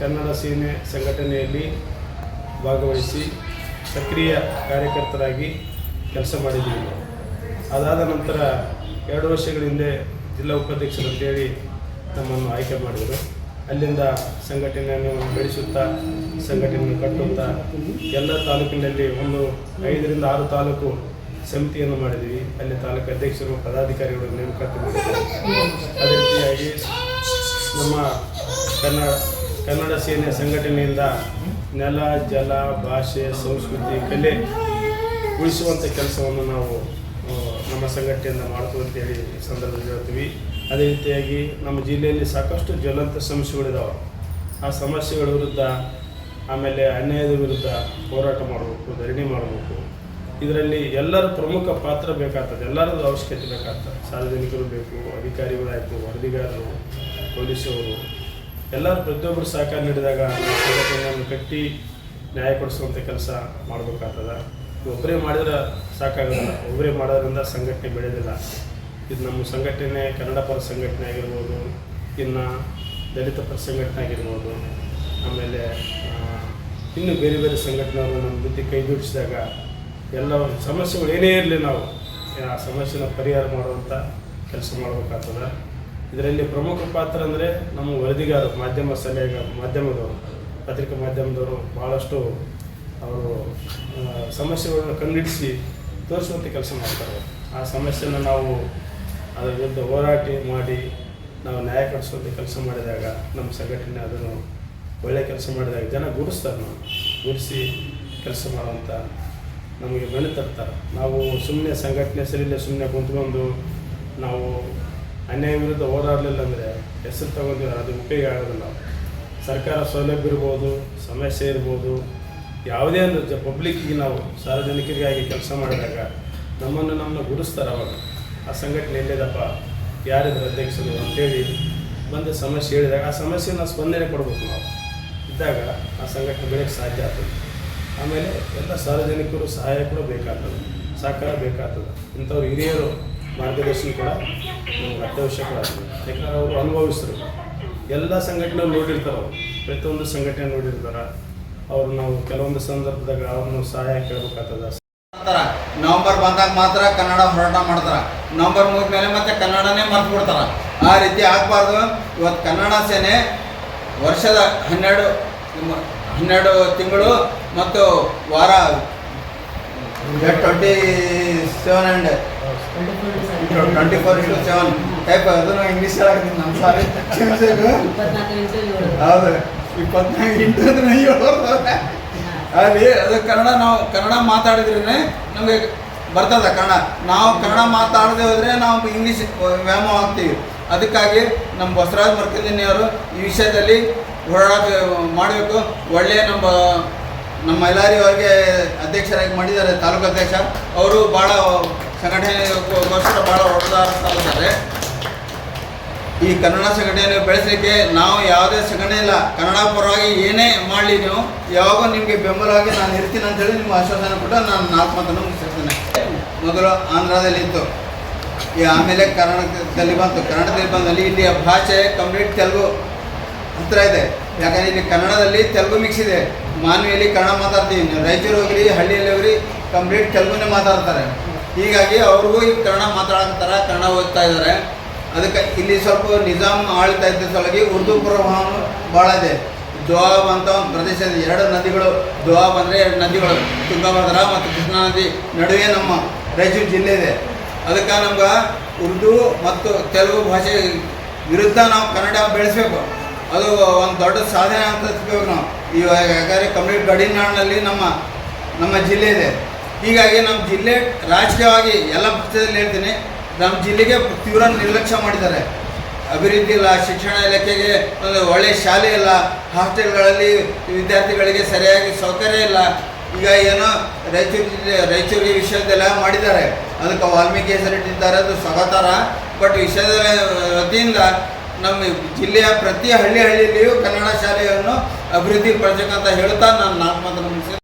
ಕನ್ನಡ ಸೇನೆ ಸಂಘಟನೆಯಲ್ಲಿ ಭಾಗವಹಿಸಿ ಸಕ್ರಿಯ ಕಾರ್ಯಕರ್ತರಾಗಿ ಕೆಲಸ ಮಾಡಿದ್ದೀವಿ. ಅದಾದ ನಂತರ ಎರಡು ವರ್ಷಗಳ ಹಿಂದೆ ಜಿಲ್ಲಾ ಉಪಾಧ್ಯಕ್ಷರು ಅಂತೇಳಿ ನಮ್ಮನ್ನು ಆಯ್ಕೆ ಮಾಡಿದರು. ಅಲ್ಲಿಂದ ಸಂಘಟನೆಯನ್ನು ಬೆಳೆಸುತ್ತಾ, ಸಂಘಟನೆಯನ್ನು ಕಟ್ಟುತ್ತಾ ಎಲ್ಲ ತಾಲೂಕಿನಲ್ಲಿ ಒಂದು ಐದರಿಂದ ಆರು ತಾಲೂಕು ಸಮಿತಿಯನ್ನು ಮಾಡಿದ್ದೀವಿ. ಅಲ್ಲಿ ತಾಲೂಕು ಅಧ್ಯಕ್ಷರು, ಪದಾಧಿಕಾರಿಗಳು ನೇಮಕಾತಿ ಮಾಡಿದ್ದೀವಿ ಅದೇ ರೀತಿಯಾಗಿ ನಮ್ಮ ಕನ್ನಡ ಕನ್ನಡ ಸೇನೆ ಸಂಘಟನೆಯಿಂದ ನೆಲ, ಜಲ, ಭಾಷೆ, ಸಂಸ್ಕೃತಿ, ಕಲೆ ಉಳಿಸುವಂಥ ಕೆಲಸವನ್ನು ನಾವು ನಮ್ಮ ಸಂಘಟನೆಯಿಂದ ಮಾಡ್ತೀವಿ ಅಂತೇಳಿ ಈ ಸಂದರ್ಭದಲ್ಲಿ ಹೇಳ್ತೀವಿ. ಅದೇ ರೀತಿಯಾಗಿ ನಮ್ಮ ಜಿಲ್ಲೆಯಲ್ಲಿ ಸಾಕಷ್ಟು ಜ್ವಲಂತ ಸಮಸ್ಯೆಗಳಿದಾವೆ ಆ ಸಮಸ್ಯೆಗಳ ವಿರುದ್ಧ, ಆಮೇಲೆ ಅನ್ಯಾಯದ ವಿರುದ್ಧ ಹೋರಾಟ ಮಾಡಬೇಕು, ಧರಣಿ ಮಾಡಬೇಕು. ಇದರಲ್ಲಿ ಎಲ್ಲರ ಪ್ರಮುಖ ಪಾತ್ರ ಬೇಕಾಗ್ತದೆ. ಎಲ್ಲರದ್ದು ಅವಶ್ಯಕತೆ ಬೇಕಾಗ್ತದೆ. ಸಾರ್ವಜನಿಕರು ಬೇಕು ಅಧಿಕಾರಿಗಳಾಯಿತು ವರದಿಗಾರರು ಪೊಲೀಸವರು ಎಲ್ಲರೂ ಪ್ರತಿಯೊಬ್ಬರು ಸಹಕಾರ ನೀಡಿದಾಗ ಸಂಘಟನೆಯನ್ನು ಕಟ್ಟಿ ನ್ಯಾಯ ಕೊಡಿಸುವಂಥ ಕೆಲಸ ಮಾಡಬೇಕಾಗ್ತದೆ. ಒಬ್ಬರೇ ಮಾಡಿದ್ರೆ ಸಾಕಾಗಲ್ಲ ಒಬ್ಬರೇ ಮಾಡೋದ್ರಿಂದ ಸಂಘಟನೆ ಬೆಳೆಯೋದಿಲ್ಲ ಇದು ನಮ್ಮ ಸಂಘಟನೆ, ಕನ್ನಡ ಪರ ಸಂಘಟನೆ ಆಗಿರ್ಬೋದು, ಇನ್ನು ದಲಿತ ಪರ ಸಂಘಟನೆ ಆಗಿರ್ಬೋದು, ಆಮೇಲೆ ಇನ್ನೂ ಬೇರೆ ಬೇರೆ ಸಂಘಟನೆಗಳು ನಮ್ಮ ಜೊತೆ ಕೈ ಜೋಡಿಸಿದಾಗ ಎಲ್ಲ ಸಮಸ್ಯೆಗಳು ಏನೇ ಇರಲಿ ನಾವು, ಆ ಸಮಸ್ಯೆನ ಪರಿಹಾರ ಮಾಡುವಂಥ ಕೆಲಸ ಮಾಡಬೇಕಾಗ್ತದೆ. ಇದರಲ್ಲಿ ಪ್ರಮುಖ ಪಾತ್ರ ಅಂದರೆ ನಮ್ಮ ವರದಿಗಾರರು, ಮಾಧ್ಯಮ ಸಲಹೆಗ ಮಾಧ್ಯಮದವರು, ಪತ್ರಿಕಾ ಮಾಧ್ಯಮದವರು ಭಾಳಷ್ಟು ಅವರು ಸಮಸ್ಯೆಗಳನ್ನು ಕಂಡುಹಿಡಿಸಿ ತೋರಿಸುವಂಥ ಕೆಲಸ ಮಾಡ್ತಾರೆ. ಆ ಸಮಸ್ಯೆಯನ್ನು ನಾವು ಅದರ ವಿರುದ್ಧ ಹೋರಾಟ ಮಾಡಿ, ನಾವು ನ್ಯಾಯ ಕಟ್ಟಿಸುವಂತೆ ಕೆಲಸ ಮಾಡಿದಾಗ, ನಮ್ಮ ಸಂಘಟನೆ ಅದನ್ನು ಒಳ್ಳೆಯ ಕೆಲಸ ಮಾಡಿದಾಗ ಜನ ಗುಡಿಸ್ತಾರೆ ನಾವು. ಗುರುಸಿ ಕೆಲಸ ಮಾಡುವಂಥ ನಮಗೆ ಬೆಳೆ ತರ್ತಾರೆ. ನಾವು ಸುಮ್ಮನೆ ಸಂಘಟನೆ ಸರಿಯಿಲ್ಲ ಸುಮ್ಮನೆ ಕುಂತ್ಕೊಂಡು ನಾವು ಅನ್ಯಾಯ ವಿರುದ್ಧ ಹೋರಾಡಲಿಲ್ಲ ಅಂದರೆ ಹೆಸರು ತಗೊಂಡು ಅದು ಉಪಯೋಗ ಆಗೋದಿಲ್ಲ. ಸರ್ಕಾರ ಸೌಲಭ್ಯ ಇರ್ಬೋದು, ಸಮಸ್ಯೆ ಇರ್ಬೋದು, ಯಾವುದೇ ಒಂದು ಪಬ್ಲಿಕ್ಕಿಗೆ ನಾವು ಸಾರ್ವಜನಿಕರಿಗಾಗಿ ಕೆಲಸ ಮಾಡಿದಾಗ ನಮ್ಮನ್ನು ನಮ್ಮನ್ನು ಗುರುಸ್ತಾರೆ ಅವಾಗ, ಆ ಸಂಘಟನೆ ಎಲ್ಲಿದಪ್ಪ, ಯಾರಿದ್ರು ಅಧ್ಯಕ್ಷರು ಅಂತೇಳಿ ಬಂದು ಸಮಸ್ಯೆ ಹೇಳಿದಾಗ ಆ ಸಮಸ್ಯೆನ ಸ್ಪಂದನೆ ಕೊಡಬೇಕು ನಾವು. ಇದ್ದಾಗ ಆ ಸಂಘಟನೆ ಬೆಳೆಯಕ್ಕೆ ಸಾಧ್ಯ ಆಗ್ತದೆ. ಆಮೇಲೆ ಎಲ್ಲ ಸಾರ್ವಜನಿಕರು ಸಹಾಯ ಕೂಡ ಬೇಕಾಗ್ತದೆ, ಸಹಕಾರ ಬೇಕಾಗ್ತದೆ. ಇಂಥವ್ರು ಹಿರಿಯರು ಮಾರ್ಗದರ್ಶನ ಕೂಡ ನಮ್ಗೆ ಅತ್ಯವಶ್ಯಕ ಆಗ್ತದೆ ಯಾಕಂದ್ರೆ ಅವರು ಅನುಭವಿಸ್ರು. ಎಲ್ಲ ಸಂಘಟನೆ ನೋಡಿರ್ತಾರೆ ಅವರು. ಪ್ರತಿಯೊಂದು ಸಂಘಟನೆ ನೋಡಿರ್ತಾರೆ. ಅವ್ರು ನಾವು ಕೆಲವೊಂದು ಸಂದರ್ಭದಾಗ ಅವ್ರನ್ನ ಸಹಾಯ ಕೇಳಬೇಕಾಗ್ತದೆ. ನವಂಬರ್ ಬಂದಾಗ ಮಾತ್ರ ಕನ್ನಡ ಹೋರಾಟ ಮಾಡ್ತಾರ. ನವಂಬರ್ ಮುಗಿದ್ಮೇಲೆ ಮತ್ತೆ ಕನ್ನಡನೇ ಮರ್ತು ಬಿಡ್ತಾರ. ಆ ರೀತಿ ಆಗಬಾರ್ದು. ಇವತ್ತು ಕನ್ನಡ ಸೇನೆ ವರ್ಷದ ಹನ್ನೆರಡು ಹನ್ನೆರಡು ತಿಂಗಳು ಮತ್ತು ವಾರ twenty seven and twenty four into seven type ಅದನ್ನು ಇಂಗ್ಲೀಷ್ ಹೇಳಿದ್ದೀನಿ ನಮ್ಮ ಸಾರಿ ಕ್ಷಮಿಸಬೇಕು ಹೌದು. ಇಪ್ಪತ್ನಾಲ್ಕು ಇಂಟು ಅಂದ್ರೆ ಏಳು ಅಲ್ಲಿ ಅದು ಕನ್ನಡ ನಾವು ಕನ್ನಡ ಮಾತಾಡಿದ್ರೇ ನಮಗೆ ಬರ್ತದೆ ಕನ್ನಡ. ನಾವು ಕನ್ನಡ ಮಾತಾಡದೆ ಹೋದ್ರೆ ನಾವು ಇಂಗ್ಲೀಷ್ ವ್ಯಾಮ ಆಗ್ತೀವಿ. ಅದಕ್ಕಾಗಿ ನಮ್ಮ ಬಸವರಾಜ್ ಮರ್ಕಂದಿನಿಯವರು ಈ ವಿಷಯದಲ್ಲಿ ಹೋರಾಟ ಮಾಡಬೇಕು. ಒಳ್ಳೆಯ ನಮ್ಮ ನಮ್ಮ ಎಲ್ಲಾರಿ ಅವ್ರಿಗೆ ಅಧ್ಯಕ್ಷರಾಗಿ ಮಾಡಿದ್ದಾರೆ ತಾಲೂಕು ಅಧ್ಯಕ್ಷ. ಅವರು ಭಾಳ ಸಂಘಟನೆಗೋಸ್ಕರ ಭಾಳ ಹೊಡೆದಾಡ್ತಾರೆ ಈ ಕನ್ನಡ ಸಂಘಟನೆ ಬೆಳೆಸಲಿಕ್ಕೆ ನಾವು ಯಾವುದೇ ಸಂಘಟನೆ ಇಲ್ಲ. ಕನ್ನಡ ಪರವಾಗಿ ಏನೇ ಮಾಡಲಿ ನೀವು, ಯಾವಾಗೂ ನಿಮಗೆ ಬೆಂಬಲವಾಗಿ ನಾನು ಇರ್ತೀನಿ ಅಂತ ಹೇಳಿ ನಿಮ್ಮ ಆಶ್ವಾಸನೆ ಕೂಡ ನಾನು ನಾಲ್ಕು ಮಾತನ್ನು ಮುಗಿಸಿರ್ತೇನೆ. ಮೊದಲು ಆಂಧ್ರದಲ್ಲಿ ಇತ್ತು ಈ ಆಮೇಲೆ ಕರ್ನಾಟಕದಲ್ಲಿ ಬಂತು. ಕರ್ನಾಟಕದಲ್ಲಿ ಬಂದಲ್ಲಿ ಇಲ್ಲಿಯ ಭಾಷೆ ಕಂಪ್ಲೀಟ್ ತೆಲುಗು ಹತ್ರ ಇದೆ. ಯಾಕಂದ್ರೆ ಇಲ್ಲಿ ಕನ್ನಡದಲ್ಲಿ ತೆಲುಗು ಮಿಕ್ಸ್ ಇದೆ. ಮಾನ್ವಿಯಲ್ಲಿ ಕನ್ನಡ ಮಾತಾಡ್ತೀವಿ ರೈತರು ಹೋಗ್ರಿ, ಹಳ್ಳಿಯಲ್ಲಿ ಹೋಗ್ರಿ ಕಂಪ್ಲೀಟ್ ತೆಲುಗುನೇ ಮಾತಾಡ್ತಾರೆ. ಹೀಗಾಗಿ ಅವ್ರಿಗೂ ಈಗ ಕನ್ನಡ ಮಾತಾಡಂತಾರ ಕನ್ನಡ ಓದ್ತಾ ಇದ್ದಾರೆ. ಅದಕ್ಕೆ ಇಲ್ಲಿ ಸ್ವಲ್ಪ ನಿಜಾಮ್ ಆಳ್ತಾ ಇದ್ದ ಸಲುವಾಗಿ ಉರ್ದು ಪ್ರಭಾವ ಭಾಳ ಇದೆ. ದ್ವಾಬ್ ಅಂತ ಒಂದು ಪ್ರದೇಶ ಇದೆ. ಎರಡು ನದಿಗಳು ದ್ವಾಬ್ ಅಂದರೆ ಎರಡು ನದಿಗಳು, ತುಂಗಭದ್ರಾ ಮತ್ತು ಕೃಷ್ಣಾ ನದಿ ನಡುವೆ ನಮ್ಮ ರಾಯಚೂರು ಜಿಲ್ಲೆ ಇದೆ. ಅದಕ್ಕೆ ನಮ್ಗೆ ಉರ್ದು ಮತ್ತು ತೆಲುಗು ಭಾಷೆ ವಿರುದ್ಧ ನಾವು ಕನ್ನಡ ಬೆಳೆಸಬೇಕು. ಅದು ಒಂದು ದೊಡ್ಡ ಸಾಧನೆ ಅಂತ ನಾವು. ಇವಾಗ ಯಾಕಂದರೆ ಕಂಪ್ಲೀಟ್ ಗಡಿನಾಡಿನಲ್ಲಿ ನಮ್ಮ ನಮ್ಮ ಜಿಲ್ಲೆ ಇದೆ. ಹೀಗಾಗಿ ನಮ್ಮ ಜಿಲ್ಲೆ ರಾಜಕೀಯವಾಗಿ ಎಲ್ಲ ಪಕ್ಷದಲ್ಲಿ ಹೇಳ್ತೀನಿ ನಮ್ಮ ಜಿಲ್ಲೆಗೆ ತೀವ್ರ ನಿರ್ಲಕ್ಷ್ಯ ಮಾಡಿದ್ದಾರೆ. ಅಭಿವೃದ್ಧಿ ಇಲ್ಲ, ಶಿಕ್ಷಣ ಇಲಾಖೆಗೆ ಒಂದು ಒಳ್ಳೆಯ ಶಾಲೆ ಇಲ್ಲ, ಹಾಸ್ಟೆಲ್ಗಳಲ್ಲಿ ವಿದ್ಯಾರ್ಥಿಗಳಿಗೆ ಸರಿಯಾಗಿ ಸೌಕರ್ಯ ಇಲ್ಲ. ಈಗ ಏನೋ ರಾಯಚೂರು ಜಿಲ್ಲೆ ರಾಯಚೂರು ವಿಷಯದೆಲ್ಲ ಮಾಡಿದ್ದಾರೆ. ಅದಕ್ಕೆ ವಾಲ್ಮೀಕಿ ಹೆಸರಿಟ್ಟಿದ್ದಾರೆ, ಅದು ಸ್ವಾಗತಾರ ಬಟ್ ವಿಷಯದ ವತಿಯಿಂದ ನಮ್ಮ ಜಿಲ್ಲೆಯ ಪ್ರತಿ ಹಳ್ಳಿ ಹಳ್ಳಿಯಲ್ಲಿಯೂ ಕನ್ನಡ ಶಾಲೆಯನ್ನು ಅಭಿವೃದ್ಧಿ ಪಡಿಸಬೇಕಂತ ಹೇಳ್ತಾ ನಾನು ನಾಲ್ಕು ಮಾತನ್ನು